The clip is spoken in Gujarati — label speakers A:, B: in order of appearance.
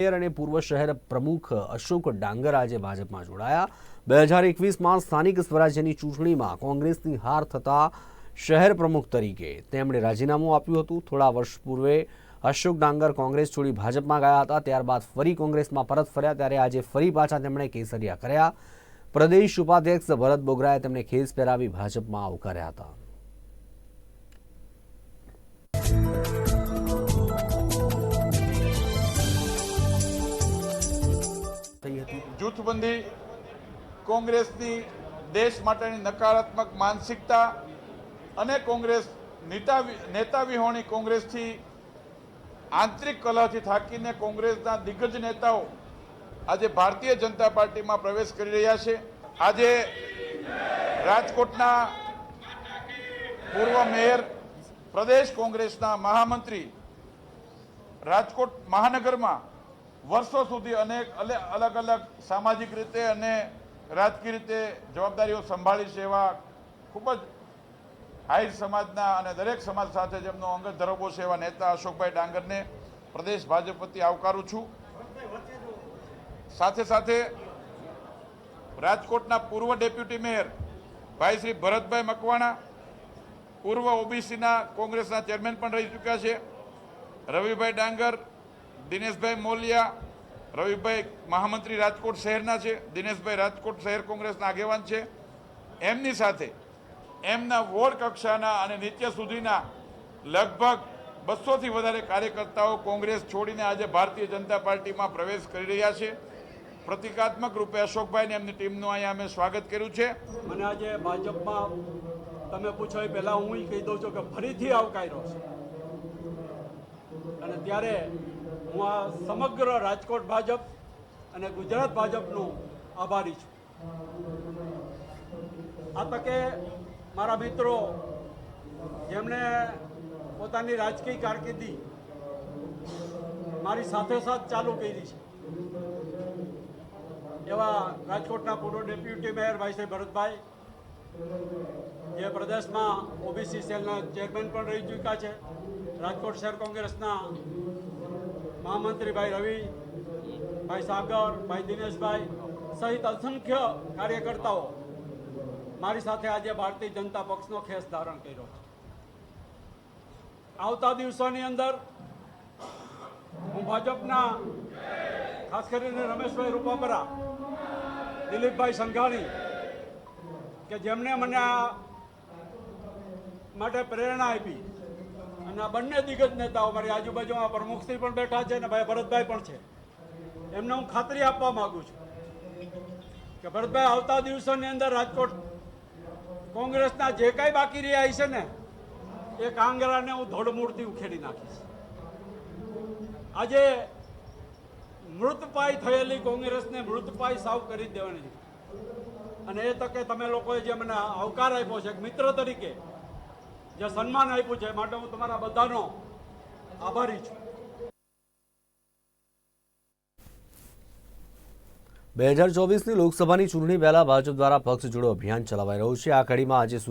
A: મેયર અને પૂર્વ શહેર પ્રમુખ અશોક ડાંગર આજે ભાજપમાં જોડાયા. બે હજાર એકવીસમાં સ્થાનિક સ્વરાજ્યની ચૂંટણીમાં કોંગ્રેસની હાર થતાં શહેર પ્રમુખ તરીકે તેમણે રાજીનામું આપ્યું હતું. થોડા વર્ષ પૂર્વે અશોક ડાંગર કોંગ્રેસ છોડી ભાજપમાં ગયા હતા. ત્યારબાદ ફરી કોંગ્રેસમાં પરત ફર્યા. ત્યારે આજે ફરી પાછા તેમણે કેસરિયા કર્યા. પ્રદેશ ઉપાધ્યક્ષ ભરત બોગરાએ તેમને ખેસ પહેરાવી ભાજપમાં આવકાર્યા હતા.
B: જૂથબંધી કોંગ્રેસની દેશ માટેની નકારાત્મક માનસિકતા અને કોંગ્રેસ નેતા નેતા વિહોણી કોંગ્રેસથી આંતરિક કલહથી થાકીને કોંગ્રેસના દિગ્ગજ નેતાઓ આજે ભારતીય જનતા પાર્ટીમાં પ્રવેશ કરી રહ્યા છે. આજે રાજકોટના પૂર્વ મેયર પ્રદેશ કોંગ્રેસના મહામંત્રી રાજકોટ મહાનગરમાં વર્ષો સુધી અનેક અલે- અલગ અલગ સામાજિક રીતે અને રાજકીય રીતે જવાબદારીઓ સંભાળી છે એવા ખૂબ જ આહિર સમાજના અને દરેક સમાજ સાથે જેમનો અંગત ધરોબો છે એવા નેતા અશોકભાઈ ડાંગરને પ્રદેશ ભાજપ વતી આવકારું છું. સાથે સાથે રાજકોટના પૂર્વ ડેપ્યુટી મેયર ભાઈ શ્રી ભરતભાઈ મકવાણા, પૂર્વ ઓબીસીના કોંગ્રેસના ચેરમેન પણ રહી ચૂક્યા છે. રવિભાઈ ડાંગર દિનેશભાઈ મોલિયા, રવિભાઈ મહામંત્રી રાજકોટ શહેરના છે, દિનેશભાઈ રાજકોટ શહેર કોંગ્રેસના આગેવાન છે. એમની સાથે એમના વોર્ડ કક્ષાના અને નીચે સુધીના લગભગ બસોથી વધારે કાર્યકર્તાઓ કોંગ્રેસ છોડીને આજે ભારતીય જનતા પાર્ટીમાં પ્રવેશ કરી રહ્યા છે. પ્રતિકાત્મક રૂપે અશોકભાઈને એમની ટીમનું અહીંયા અમે સ્વાગત કર્યું છે.
C: મને આજે ભાજપમાં તમે પૂછો એ પહેલાં હું કહી દઉં છું કે ફરીથી આવકાર્યો છે. અને ત્યારે હું આ સમગ્ર રાજકોટ ભાજપ અને ગુજરાત ભાજપનો આભારી છું. આ તકે મારા મિત્રો, જેમણે પોતાની રાજકીય કારકિર્દી મારી સાથે સાથ ચાલુ કરી છે, એવા રાજકોટના પૂર્વ ડેપ્યુટી મેયર ભાઈ શ્રી ભરતભાઈ, જે પ્રદેશમાં ઓબીસી સેલના ચેરમેન પણ રહી ચૂક્યા છે, રાજકોટ શહેર કોંગ્રેસના મહામંત્રી ભાઈ રવિ, ભાઈ સાગર, ભાઈ દિનેશભાઈ સહિત અસંખ્ય કાર્યકર્તાઓ મારી સાથે આજે ભારતીય જનતા પક્ષનો ખેસ ધારણ કર્યો છે. આવતા દિવસોની અંદર હું ભાજપના, ખાસ કરીને રમેશભાઈ રૂપાપરા, દિલીપભાઈ સંઘાણી, કે જેમણે મને આ માટે પ્રેરણા આપી અને આ બંને દિગ્ગજ નેતાઓ મારી આજુબાજુમાં પ્રમુખશ્રી પણ બેઠા છે અને ભાઈ ભરતભાઈ પણ છે. એમને હું ખાતરી આપવા માંગુ છું કે ભરતભાઈ આવતા દિવસોની અંદર રાજકોટ કોંગ્રેસના જે કાંઈ બાકી રહ્યા છે ને, એ કાંગરાને હું ધોળમૂળથી ઉખેડી નાખીશ. આજે મૃતપાય થયેલી કોંગ્રેસને મૃતપાય સાવ કરી દેવાની અને એ તકે તમે લોકોએ જે મને આવકાર આપ્યો છે મિત્ર તરીકે જે સન્માન આપ્યું છે માટે હું તમારા બધાનો આભારી છું.
A: બે હજાર ચોવીસની લોકસભાની ચૂંટણી પહેલા ભાજપ દ્વારા પક્ષ જોડો અભિયાન ચલાવાઈ રહ્યું છે. આ કડીમાં આજે સુરત